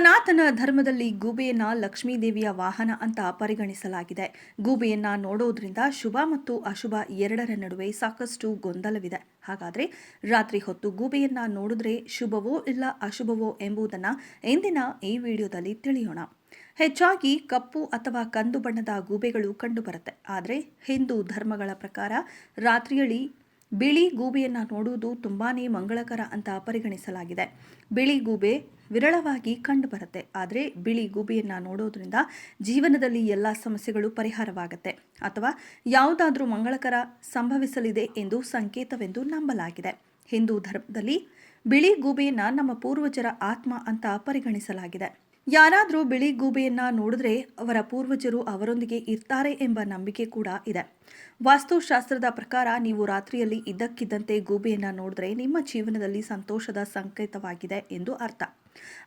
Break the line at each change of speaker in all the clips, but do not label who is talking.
ಸನಾತನ ಧರ್ಮದಲ್ಲಿ ಗೂಬೆಯನ್ನ ಲಕ್ಷ್ಮೀದೇವಿಯ ವಾಹನ ಅಂತ ಪರಿಗಣಿಸಲಾಗಿದೆ. ಗೂಬೆಯನ್ನ ನೋಡೋದ್ರಿಂದ ಶುಭ ಮತ್ತು ಅಶುಭ ಎರಡರ ನಡುವೆ ಸಾಕಷ್ಟು ಗೊಂದಲವಿದೆ. ಹಾಗಾದ್ರೆ ರಾತ್ರಿ ಹೊತ್ತು ಗೂಬೆಯನ್ನ ನೋಡಿದ್ರೆ ಶುಭವೋ ಇಲ್ಲ ಅಶುಭವೋ ಎಂಬುದನ್ನ ಇಂದಿನ ಈ ವಿಡಿಯೋದಲ್ಲಿ ತಿಳಿಯೋಣ. ಹೆಚ್ಚಾಗಿ ಕಪ್ಪು ಅಥವಾ ಕಂದು ಬಣ್ಣದ ಗೂಬೆಗಳು ಕಂಡುಬರುತ್ತೆ. ಆದರೆ ಹಿಂದೂ ಧರ್ಮಗಳ ಪ್ರಕಾರ ರಾತ್ರಿಯಲ್ಲಿ ಬಿಳಿ ಗೂಬೆಯನ್ನು ನೋಡುವುದು ತುಂಬಾನೇ ಮಂಗಳಕರ ಅಂತ ಪರಿಗಣಿಸಲಾಗಿದೆ. ಬಿಳಿ ಗೂಬೆ ವಿರಳವಾಗಿ ಕಂಡುಬರುತ್ತೆ. ಆದರೆ ಬಿಳಿ ಗೂಬೆಯನ್ನು ನೋಡೋದ್ರಿಂದ ಜೀವನದಲ್ಲಿ ಎಲ್ಲ ಸಮಸ್ಯೆಗಳು ಪರಿಹಾರವಾಗುತ್ತೆ. ಅಥವಾ ಯಾವುದಾದ್ರೂ ಮಂಗಳಕರ ಸಂಭವಿಸಲಿದೆ ಎಂದು ಸಂಕೇತವೆಂದು ನಂಬಲಾಗಿದೆ. ಹಿಂದೂ ಧರ್ಮದಲ್ಲಿ ಬಿಳಿ ಗೂಬೆಯನ್ನು ನಮ್ಮ ಪೂರ್ವಜರ ಆತ್ಮ ಅಂತ ಪರಿಗಣಿಸಲಾಗಿದೆ. ಯಾರಾದರೂ ಬಿಳಿ ಗೂಬೆಯನ್ನು ನೋಡಿದ್ರೆ ಅವರ ಪೂರ್ವಜರು ಅವರೊಂದಿಗೆ ಇರ್ತಾರೆ ಎಂಬ ನಂಬಿಕೆ ಕೂಡ ಇದೆ. ವಾಸ್ತುಶಾಸ್ತ್ರದ ಪ್ರಕಾರ ನೀವು ರಾತ್ರಿಯಲ್ಲಿ ಇದ್ದಕ್ಕಿದ್ದಂತೆ ಗೂಬೆಯನ್ನು ನೋಡಿದ್ರೆ ನಿಮ್ಮ ಜೀವನದಲ್ಲಿ ಸಂತೋಷದ ಸಂಕೇತವಾಗಿದೆ ಎಂದು ಅರ್ಥ.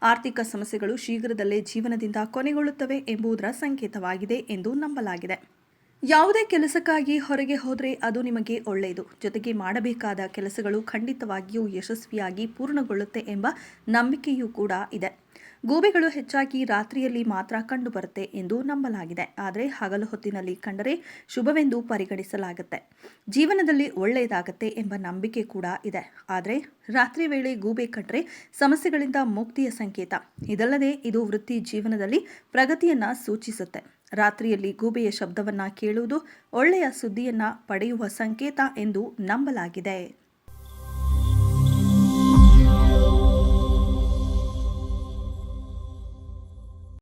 ಆರ್ಥಿಕ ಸಮಸ್ಯೆಗಳು ಶೀಘ್ರದಲ್ಲೇ ಜೀವನದಿಂದ ಕೊನೆಗೊಳ್ಳುತ್ತವೆ ಎಂಬುದರ ಸಂಕೇತವಾಗಿದೆ ಎಂದು ನಂಬಲಾಗಿದೆ. ಯಾವುದೇ ಕೆಲಸಕ್ಕಾಗಿ ಹೊರಗೆ ಹೋದರೆ ಅದು ನಿಮಗೆ ಒಳ್ಳೆಯದು. ಜೊತೆಗೆ ಮಾಡಬೇಕಾದ ಕೆಲಸಗಳು ಖಂಡಿತವಾಗಿಯೂ ಯಶಸ್ವಿಯಾಗಿ ಪೂರ್ಣಗೊಳ್ಳುತ್ತೆ ಎಂಬ ನಂಬಿಕೆಯೂ ಕೂಡ ಇದೆ. ಗೂಬೆಗಳು ಹೆಚ್ಚಾಗಿ ರಾತ್ರಿಯಲ್ಲಿ ಮಾತ್ರ ಕಂಡುಬರುತ್ತೆ ಎಂದು ನಂಬಲಾಗಿದೆ. ಆದರೆ ಹಗಲು ಹೊತ್ತಿನಲ್ಲಿ ಕಂಡರೆ ಶುಭವೆಂದು ಪರಿಗಣಿಸಲಾಗುತ್ತೆ. ಜೀವನದಲ್ಲಿ ಒಳ್ಳೆಯದಾಗತ್ತೆ ಎಂಬ ನಂಬಿಕೆ ಕೂಡ ಇದೆ. ಆದರೆ ರಾತ್ರಿ ವೇಳೆ ಗೂಬೆ ಕಂಡರೆ ಸಮಸ್ಯೆಗಳಿಂದ ಮುಕ್ತಿಯ ಸಂಕೇತ. ಇದಲ್ಲದೆ ಇದು ವೃತ್ತಿ ಜೀವನದಲ್ಲಿ ಪ್ರಗತಿಯನ್ನು ಸೂಚಿಸುತ್ತೆ. ರಾತ್ರಿಯಲ್ಲಿ ಗೂಬೆಯ ಶಬ್ದವನ್ನು ಕೇಳುವುದು ಒಳ್ಳೆಯ ಸುದ್ದಿಯನ್ನು ಪಡೆಯುವ ಸಂಕೇತ ಎಂದು ನಂಬಲಾಗಿದೆ.